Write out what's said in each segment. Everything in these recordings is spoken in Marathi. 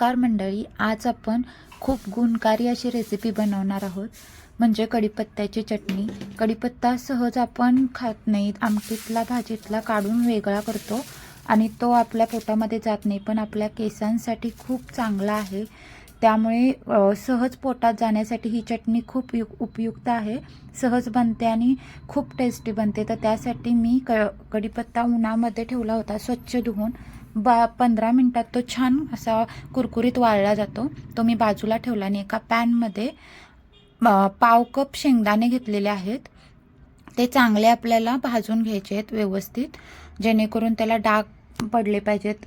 नमस्कार मंडळी आज आपण खूप गुणकारी अशी रेसिपी बनवणार आहोत. म्हणजे कढीपत्त्याची चटणी. कढीपत्ता सहज आपण खात नाही आमटीतला भाजीतला काढून वेगळा करतो आणि तो आपल्या पोटामध्ये जात नाही पण आपल्या केसांसाठी खूप चांगला आहे. त्यामुळे सहज पोटात जाण्यासाठी ही चटणी खूप यु उपयुक्त आहे. सहज बनते आणि खूप टेस्टी बनते. तर त्यासाठी मी क कढीपत्ता उन्हामध्ये ठेवला होता स्वच्छ धुवून. बा पंधरा मिनटात तो छान असा कुरकुरीत वाळला जातो. तो मी बाजूला ठेवला आणि एका पॅनमध्ये पाव कप शेंगदाणे घेतलेले आहेत. ते चांगले आपल्याला भाजून घ्यायचे आहेत व्यवस्थित. जेणेकरून त्याला डाग पडले पाहिजेत.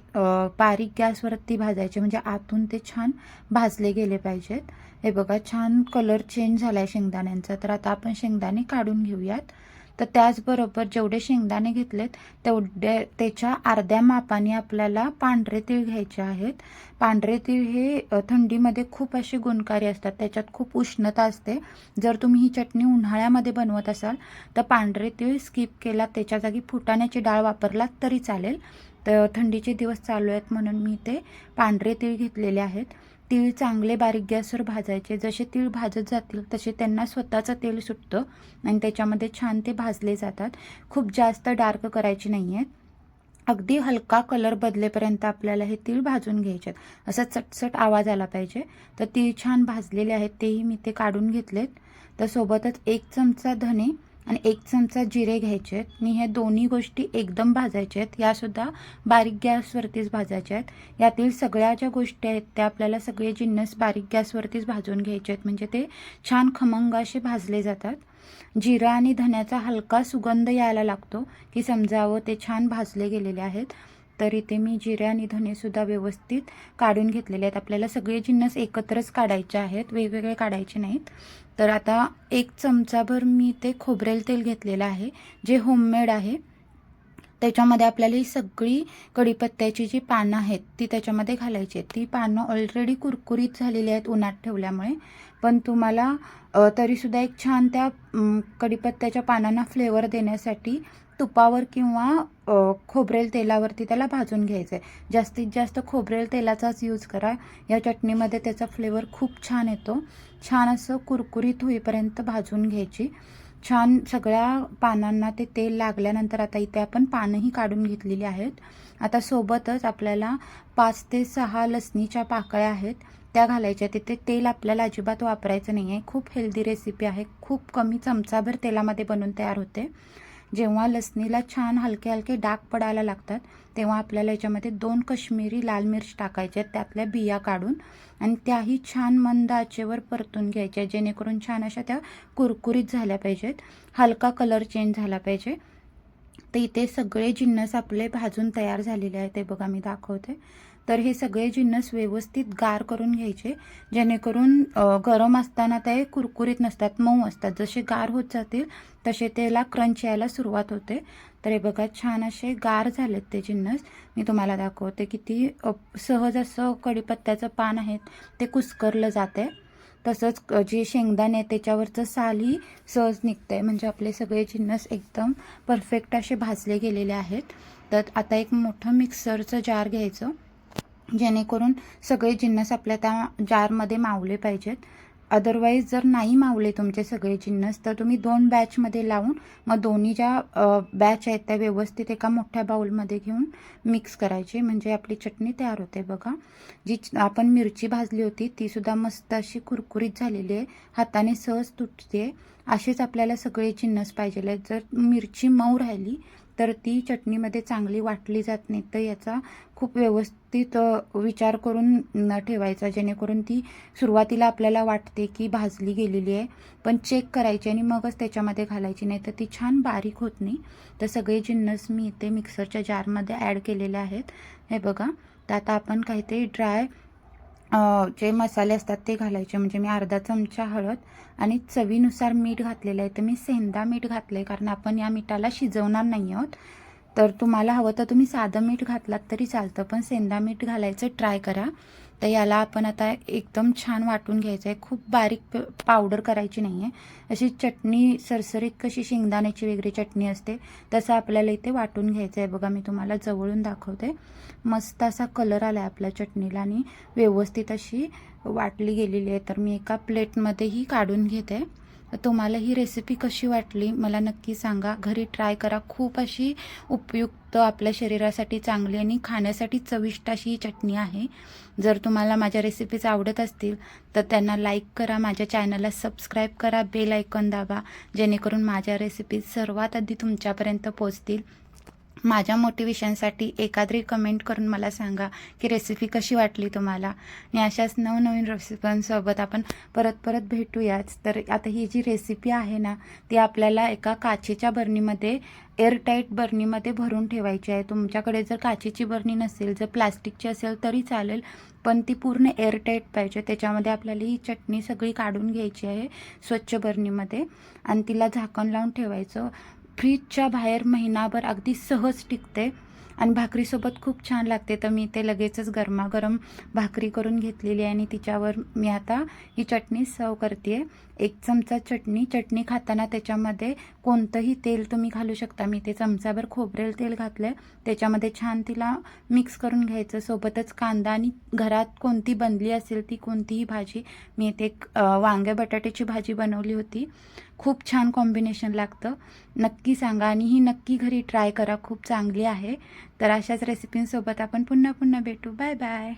बारीक गॅसवरती भाजायचे म्हणजे आतून ते छान भाजले गेले पाहिजेत. हे बघा छान कलर चेंज झाला आहे शेंगदाण्यांचा. तर आता आपण शेंगदाणे काढून घेऊयात. तर त्याचबरोबर जेवढे शेंगदाणे घेतलेत तेवढे त्याच्या अर्ध्या मापाने आपल्याला पांढरे तीळ घ्यायचे आहेत. पांढरे तीळ हे थंडीमध्ये खूप असे गुणकारी असतात. त्याच्यात खूप उष्णता असते. जर तुम्ही ही चटणी उन्हाळ्यामध्ये बनवत असाल तर पांढरे तीळ स्किप केला त्याच्या जागी फुटाण्याची डाळ वापरलात तरी चालेल. तर थंडीचे दिवस चालू आहेत म्हणून मी ते पांढरे तीळ घेतलेले आहेत. तीळ चांगले बारीक गॅसवर भाजायचे. जसे तीळ भाजत जातील तसे त्यांना स्वतःचं तेल सुटतं आणि त्याच्यामध्ये छान ते भाजले जातात. खूप जास्त डार्क करायचे नाही आहेत अगदी हलका कलर बदलेपर्यंत आपल्याला हे तीळ भाजून घ्यायचे आहेत असा चटचट आवाज आला पाहिजे. तर तीळ छान भाजलेले आहेत तेही मी ते काढून घेतलेत. तर सोबतच एक चमचा धने आणि एक चमचा जिरे घ्यायचे आहेत. मी हे दोन्ही गोष्टी एकदम भाजायच्या आहेत. यासुद्धा बारीक गॅसवरतीच भाजायच्या आहेत. यातील सगळ्या ज्या गोष्टी आहेत त्या आपल्याला सगळे जिन्नस बारीक गॅसवरतीच भाजून घ्यायचे आहेत. म्हणजे ते छान खमंग असे भाजले जातात. जिरा आणि धन्याचा हलका सुगंध यायला लागतो की समजावं ते छान भाजले गेलेले आहेत. तर इथे मी जिरे आणि धनेसुद्धा व्यवस्थित काढून घेतलेले आहेत. आपल्याला सगळे जिन्नस एकत्रच काढायचे आहेत वेगवेगळे काढायचे नाहीत. तर आता एक चमचाभर मी ते खोबरेल तेल घेतलेलं आहे जे होममेड आहे. त्याच्यामध्ये आपल्याला ही सगळी कढीपत्त्याची जी पानं आहेत ती त्याच्यामध्ये घालायची आहेत. ती पानं ऑलरेडी कुरकुरीत झालेली आहेत उन्हात ठेवल्यामुळे. पण तुम्हाला तरीसुद्धा एक छान त्या कडीपत्त्याच्या कढीपत्त्याच्या पानांना फ्लेवर देण्यासाठी तुपावर किंवा खोबरेल तेलावरती त्याला भाजून घ्यायचं आहे जास्तीत जास्त खोबरेल तेलाचाच यूज करा. या चटणीमध्ये त्याचा फ्लेवर खूप छान येतो. छान असं कुरकुरीत होईपर्यंत भाजून घ्यायची. छान सगळ्या पानांना ते तेल लागल्यानंतर आता इथे आपण पानंही काढून घेतलेली आहेत. आता सोबतच आपल्याला पाच ते सहा लसणीच्या पाकळ्या आहेत. त्या घालायच्या. तिथे तेल आपल्याला अजिबात वापरायचं नाही आहे खूप हेल्दी रेसिपी आहे. खूप कमी चमचाभर तेलामध्ये बनून तयार होते. जेव्हा लसणीला छान हलके हलके डाग पडायला लागतात तेव्हा आपल्याला याच्यामध्ये दोन कश्मीरी लाल मिर्च टाकायच्या आहेत त्यातल्या बिया काढून आणि त्याही छान मंद आचेवर परतून घ्यायच्या जेणेकरून छान अशा त्या कुरकुरीत झाल्या पाहिजेत हलका कलर चेंज झाला पाहिजे. तर इथे सगळे जिन्नस आपले भाजून तयार झालेले आहेत ते बघा मी दाखवते. तर हे सगळे जिन्नस व्यवस्थित गार करून घ्यायचे जेणेकरून गरम असताना ते कुरकुरीत नसतात मऊ असतात. जसे गार होत जातील तसे त्याला क्रंच यायला सुरुवात होते. तर हे बघा छान असे गार झालेत ते जिन्नस. मी तुम्हाला दाखवते किती सहज असं कढीपत्त्याचं पान आहेत ते कुस्करलं जाते तसंच जे शेंगदाणे आहे त्याच्यावरचं सालही सहज निघतं आहे म्हणजे आपले सगळे जिन्नस एकदम परफेक्ट असे भाजले गेलेले आहेत. तर आता एक मोठं मिक्सरचं जार घ्यायचं. जेणेकरून सगळे जिन्नस आपल्या त्या जारमध्ये मावले पाहिजेत. अदरवाईज जर नाही मावले तुमचे सगळे जिन्नस तर तुम्ही दोन बॅचमध्ये लावून मग दोन्ही ज्या बॅच आहेत त्या व्यवस्थित एका मोठ्या बाउलमध्ये घेऊन मिक्स करायची. म्हणजे आपली चटणी तयार होते बघा. जी आपण मिरची भाजली होती तीसुद्धा मस्त अशी कुरकुरीत झालेली आहे. हाताने सहज तुटते. असेच आपल्याला सगळे जिन्नस पाहिजे आहेत. जर मिरची मऊ राहिली तर ती चटणीमध्ये चांगली वाटली जात नाही तर याचा खूप व्यवस्थित विचार करून न ठेवायचा जेणेकरून ती सुरुवातीला आपल्याला वाटते की भाजली गेलेली आहे पण चेक करायची आणि मगच त्याच्यामध्ये घालायची नाही तर ती छान बारीक होत नाही. तर सगळे जिन्नस मी इथे मिक्सरच्या जारमध्ये ॲड केलेले आहेत. हे बघा तर आता आपण काहीतरी ड्राय जे मसाले असतात ते घालायचे. म्हणजे मी अर्धा चमचा हळद आणि चवीनुसार मीठ घातलेलं आहे. तर मी सेंदा मीठ घातलं आहे कारण आपण या मिठाला शिजवणार नाही आहोत. तर तुम्हाला हवं तर तुम्ही साधं मीठ घातलात तरी चालतं पण सेंदा मीठ घालायचं ट्राय करा. तर याला आपण आता एकदम छान वाटून घ्यायचं आहे खूप बारीक प- पावडर करायची नाही आहे अशी चटणी सरसरीत कशी शेंगदाण्याची वगैरे चटणी असते तसं आपल्याला इथे वाटून घ्यायचं आहे बघा मी तुम्हाला जवळून दाखवते. मस्त असा कलर आला आहे आपल्या चटणीला आणि व्यवस्थित अशी वाटली गेलेली आहे. तर मी एका प्लेटमध्येही काढून घेते. तुम्हाला ही रेसिपी कशी वाटली मला नक्की सांगा. घरी ट्राय करा. खूप अशी उपयुक्त आपल्या शरीरासाठी चांगली आणि खाण्यासाठी चविष्ट अशी ही चटणी आहे. जर तुम्हाला माझ्या रेसिपीज आवडत असतील तर त्यांना लाईक करा. माझ्या चॅनलला सबस्क्राईब करा. बेल आयकॉन दाबा. जेणेकरून माझ्या रेसिपीज सर्वात आधी तुमच्यापर्यंत पोचतील माझ्या मोटिवेशनसाठी एखादी कमेंट करून मला सांगा की रेसिपी कशी वाटली तुम्हाला. आणि अशाच नवनवीन रेसिपींसोबत आपण परत परत भेटूयाच तर आता ही जी रेसिपी आहे ना ती आपल्याला एका काचेच्या बरणीमध्ये एअरटाईट बरणीमध्ये भरून ठेवायची आहे. तुमच्याकडे जर काचेची बरणी नसेल जर प्लास्टिकची असेल तरी चालेल पण ती पूर्ण एअरटाईट पाहिजे. त्याच्यामध्ये आपल्याला ही चटणी सगळी काढून घ्यायची आहे स्वच्छ बरणीमध्ये. आणि तिला झाकण लावून ठेवायचं. फ्रीजच्या बाहेर महिनाभर अगदी सहज टिकते. आणि भाकरीसोबत खूप छान लागते. तर मी ते लगेचच गरमागरम भाकरी करून घेतलेली आहे आणि तिच्यावर मी आता ही चटणी सर्व करते एक चमचा चटणी चटणी खाताना त्याच्यामध्ये कोणतंही तेल तुम्ही घालू शकता. मी ते चमचाभर खोबरेल तेल घातलं आहे त्याच्यामध्ये छान तिला मिक्स करून घ्यायचं. सोबतच कांदा आणि घरात कोणती बनली असेल ती कोणतीही भाजी मी इथे वांग्या बटाट्याची भाजी बनवली होती. खूप छान कॉम्बिनेशन लागतं. नक्की सांगा आणि ही नक्की घरी ट्राय करा. खूप चांगली आहे. तर अशाच रेसिपींसोबत आपण पुन्हा पुन्हा भेटू. Bye bye